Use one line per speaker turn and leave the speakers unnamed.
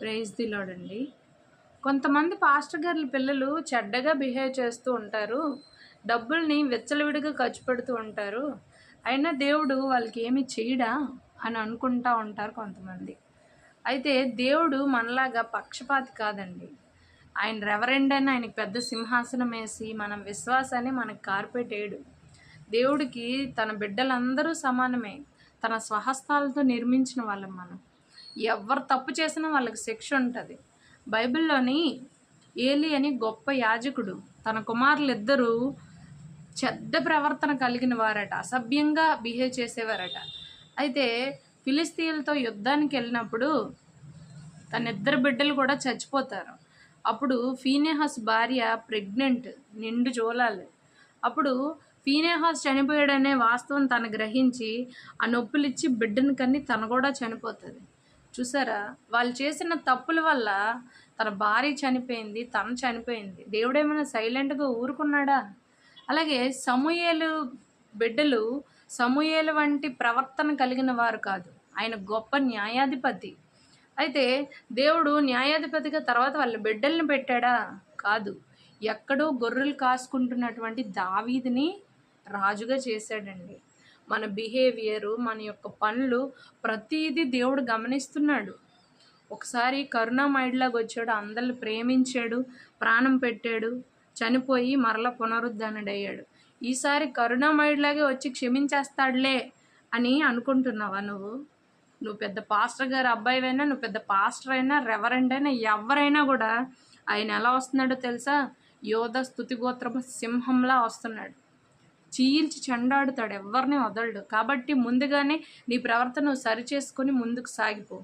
Praise దిలోడండి కొంతమంది pastor గారి పిల్లలు చెడ్డగా బిహేవ్ చేస్తూ ఉంటారు డబ్బుల్ని విచ్చలవిడిగా ఖర్చు పెడుతూ ఉంటారు. అయినా దేవుడు వాళ్ళకి ఏమి చేయడా అని అనుకుంటా ఉంటారు కొంతమంది. అయితే దేవుడు మనలాగా పక్షపాతి కాదండి. ఆయన రెవరెండ్ అని ఆయనకి పెద్ద సింహాసనం వేసి మనం విశ్వాసాన్ని మనకు కార్పెట్ వేయడు దేవుడికి తన బిడ్డలందరూ సమానమే. తన స్వహస్తాలతో నిర్మించిన వాళ్ళం మనం. ఎవరు తప్పు చేసినా వాళ్ళకి శిక్ష ఉంటుంది. బైబిల్లోని ఏలి అని గొప్ప యాజకుడు తన కుమారులు ఇద్దరూ చెడ్డ ప్రవర్తన కలిగిన వారట అసభ్యంగా బిహేవ్ చేసేవారట. అయితే ఫిలిస్తీన్లతో యుద్ధానికి వెళ్ళినప్పుడు తన ఇద్దరు బిడ్డలు కూడా చచ్చిపోతారు. అప్పుడు ఫీనేహాస్ భార్య ప్రెగ్నెంట్ నిండు జోలాలి. అప్పుడు ఫీనేహాస్ చనిపోయాడనే వాస్తవం తను గ్రహించి ఆ నొప్పులిచ్చి బిడ్డను కన్ని తను కూడా చనిపోతుంది. చూసారా? వాళ్ళు చేసిన తప్పుల వల్ల తన భార్య చనిపోయింది తను చనిపోయింది. దేవుడు ఏమైనా సైలెంట్గా ఊరుకున్నాడా? అలాగే సమూయేలు బిడ్డలు సమూయేలు వంటి ప్రవర్తన కలిగిన వారు కాదు. ఆయన గొప్ప న్యాయాధిపతి. అయితే దేవుడు న్యాయాధిపతిగా తర్వాత వాళ్ళ బిడ్డల్ని పెట్టాడా? కాదు. ఎక్కడో గొర్రెలు కాసుకుంటున్నటువంటి దావీదిని రాజుగా చేశాడండి. మన బిహేవియరు మన యొక్క పనులు ప్రతిదీ దేవుడు గమనిస్తున్నాడు. ఒకసారి కరుణామయుడిలాగా వచ్చాడు అందరిని ప్రేమించాడు ప్రాణం పెట్టాడు చనిపోయి మరల పునరుద్ధరణుడయ్యాడు. ఈసారి కరుణామయుడిలాగే వచ్చి క్షమించేస్తాడులే అని అనుకుంటున్నావా నువ్వు? నువ్వు పెద్ద పాస్టర్ గారు అబ్బాయివైనా నువ్వు పెద్ద పాస్టర్ అయినా రెవరెండ్ అయినా ఎవరైనా కూడా ఆయన ఎలా వస్తున్నాడో తెలుసా? యోధ స్థుతిగోత్రపు సింహంలా వస్తున్నాడు. చీల్చి చెండాడుతాడు. ఎవరిని వదలడు. కాబట్టి ముందుగానే నీ ప్రవర్తన సరిచేసుకొని ముందుకు సాగిపో.